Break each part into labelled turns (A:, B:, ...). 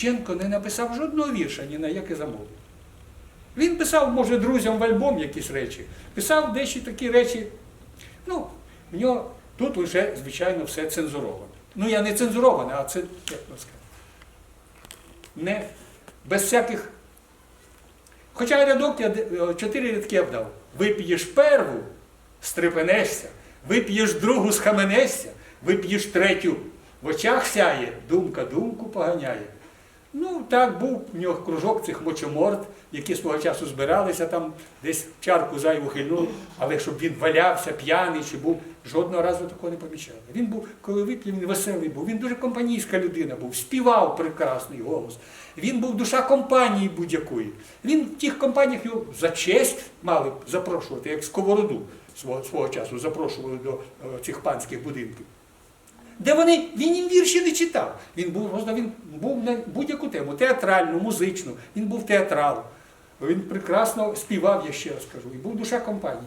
A: Шевченко не написав жодного вірша ні на яке замовлення. Він писав, може, друзям в альбом якісь речі, писав дещо такі речі. Ну, в нього тут лише, звичайно, все цензуровано. Ну, я не цензуроване, а це, як вам сказати, не без всяких. Хоча рядок я е, чотири рядки я вдав. Вип'єш перву, стрепенешся, вип'єш другу, схаменешся, вип'єш третю, в очах сяє, думка думку поганяє. Ну, так, був у нього кружок цих мочоморд, які свого часу збиралися там, десь чарку зайву хильнули, але щоб він валявся, п'яний чи був, жодного разу такого не помічали. Він був, коли вип'є, він веселий був, він дуже компанійська людина був, співав прекрасний голос. Він був душа компанії будь-якої. Він в тих компаніях його за честь мали запрошувати, як сковороду свого, свого часу запрошували до е, цих панських будинків де вони, він їм вірші не читав. Він був просто він був на будь-яку тему, театральну, музичну, він був театрал. Він прекрасно співав, я ще раз кажу, і був душа компанії.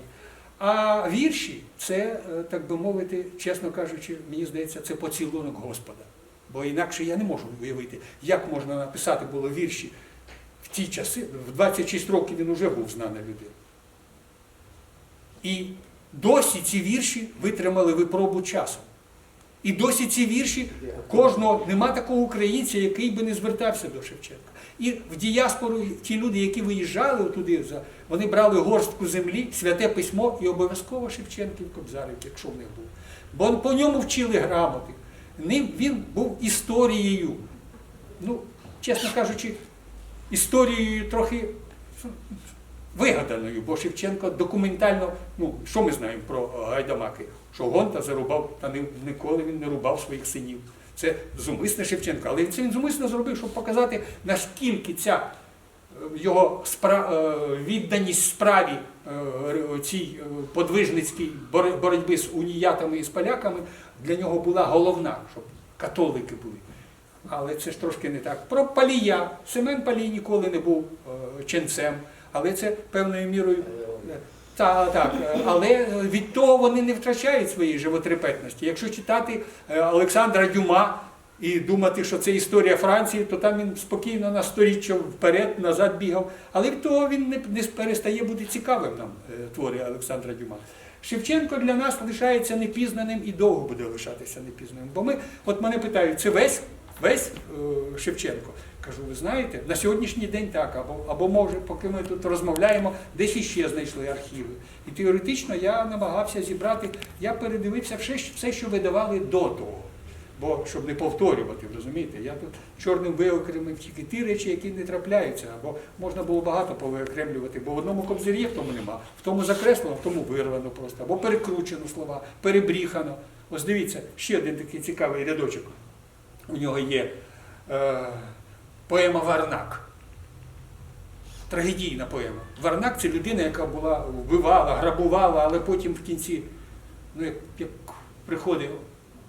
A: А вірші це, е, так би мовити, чесно кажучи, мені здається, це поцілунок Господа. Бо інакше я не можу уявити, як можна написати було вірші в ті часи, в 26 років він вже був знана людина. І досі ці вірші витримали випробу часом. І досі ці вірші кожного нема такого українця, який би не звертався до Шевченка. І в діаспору ті люди, які виїжджали туди, вони брали горстку землі, святе письмо і обов'язково Шевченків Кобзарів, якщо в них був. Бо по ньому вчили грамоти. Він був історією. Ну, чесно кажучи, історією трохи вигаданою, бо Шевченко документально, ну що ми знаємо про е, гайдамаки? Що Гонта зарубав, та ніколи він не рубав своїх синів. Це зумисне Шевченко, але це він зумисно зробив, щоб показати, наскільки ця е, його спра- е, відданість справі цій подвижницькій боротьби з уніятами і з поляками для нього була головна, щоб католики були. Але це ж трошки не так. Про Палія. Семен Палій ніколи не був ченцем, але це певною мірою. Так, так, але від того вони не втрачають своєї животрепетності. Якщо читати е, Олександра Дюма і думати, що це історія Франції, то там він спокійно на сторіччя вперед, назад бігав. Але від того він не, не перестає бути цікавим нам е, твори Олександра Дюма. Шевченко для нас лишається непізнаним і довго буде лишатися непізнаним. Бо ми, от мене питають, це весь, весь е, Шевченко. Кажу, ви знаєте, на сьогоднішній день так, або, або може, поки ми тут розмовляємо, десь іще знайшли архіви. І теоретично я намагався зібрати, я передивився все, все, що видавали до того. Бо щоб не повторювати, розумієте, я тут чорним виокремив тільки ті речі, які не трапляються, або можна було багато повиокремлювати, бо в одному кобзарі в тому нема, в тому закреслено, в тому вирвано просто, або перекручено слова, перебріхано. Ось дивіться, ще один такий цікавий рядочок. У нього є е, поема Варнак. Трагедійна поема. Варнак це людина, яка була вбивала, грабувала, але потім в кінці, ну як, як приходить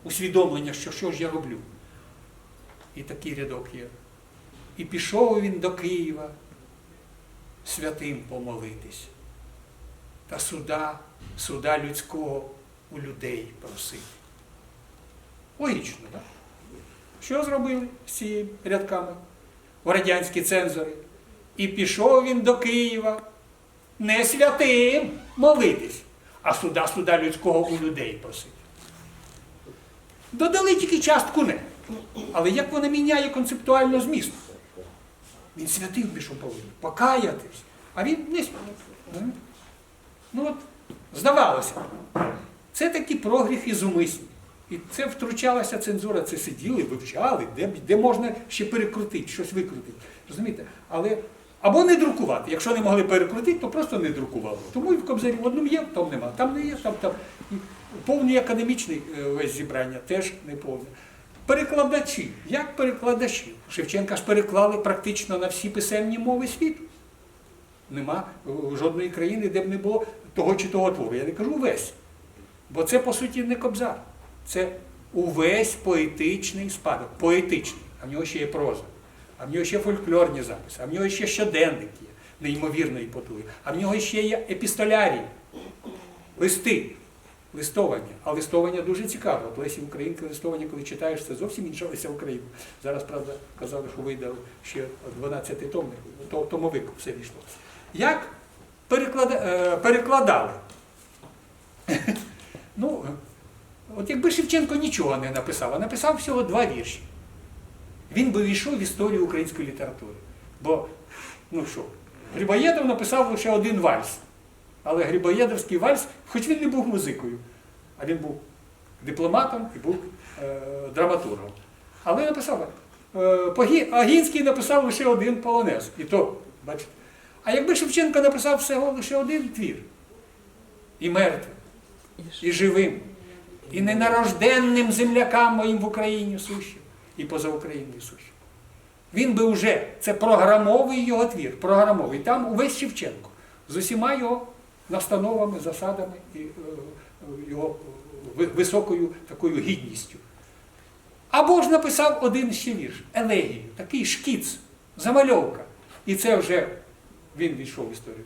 A: усвідомлення, що що ж я роблю. І такий рядок є. І пішов він до Києва святим помолитись. Та суда, суда людського у людей просити. Логічно, так? Що зробили з цими рядками? Радянські цензори. І пішов він до Києва не святим молитись, а суда суда людського у людей просити. Додали тільки частку не. Але як вона міняє концептуально зміст? Він святим пішов повинен, покаятись, а він не святий. Ну от, здавалося, це такі прогріхи зумисні. І це втручалася цензура, це сиділи, вивчали, де, де можна ще перекрутити, щось викрутити. Розумієте? Але або не друкувати. Якщо не могли перекрутити, то просто не друкували. Тому і в Кобзарі в одному є, тому нема. Там не є, там, там. І повний академічний е, весь зібрання теж не повне. Перекладачі. Як перекладачі? Шевченка ж переклали практично на всі писемні мови світу. Нема е, жодної країни, де б не було того чи того твору. Я не кажу весь. Бо це, по суті, не кобзар. Це увесь поетичний спадок. Поетичний. А в нього ще є проза. А в нього ще фольклорні записи, а в нього ще щоденник є неймовірної потуги, а в нього ще є епістолярії, листи. листування. А листування дуже цікаве. От Лесі Українки листування, коли читаєш, це зовсім інша Леся Українка. Зараз, правда, казали, що видав ще 12 томник, то, томовик все війшло. Як е, перекладали? ну, от якби Шевченко нічого не написав, а написав всього два вірші. Він би війшов в історію української літератури. Бо, ну що, Грибоєдов написав лише один вальс. Але Грибоєдовський вальс, хоч він не був музикою, а він був дипломатом і був е, драматургом. Але написав. Е, Агінський написав лише один полонез. І то, бачите. А якби Шевченко написав всього лише один твір, і мертвим, і живим, і ненарожденним землякам моїм в Україні сущим, і поза Україною сущим. Він би вже, це програмовий його твір, програмовий. Там увесь Шевченко з усіма його настановами, засадами і е, е, його високою такою гідністю. Або ж написав один ще вірш, елегію, такий шкіц, замальовка. І це вже він війшов в історію.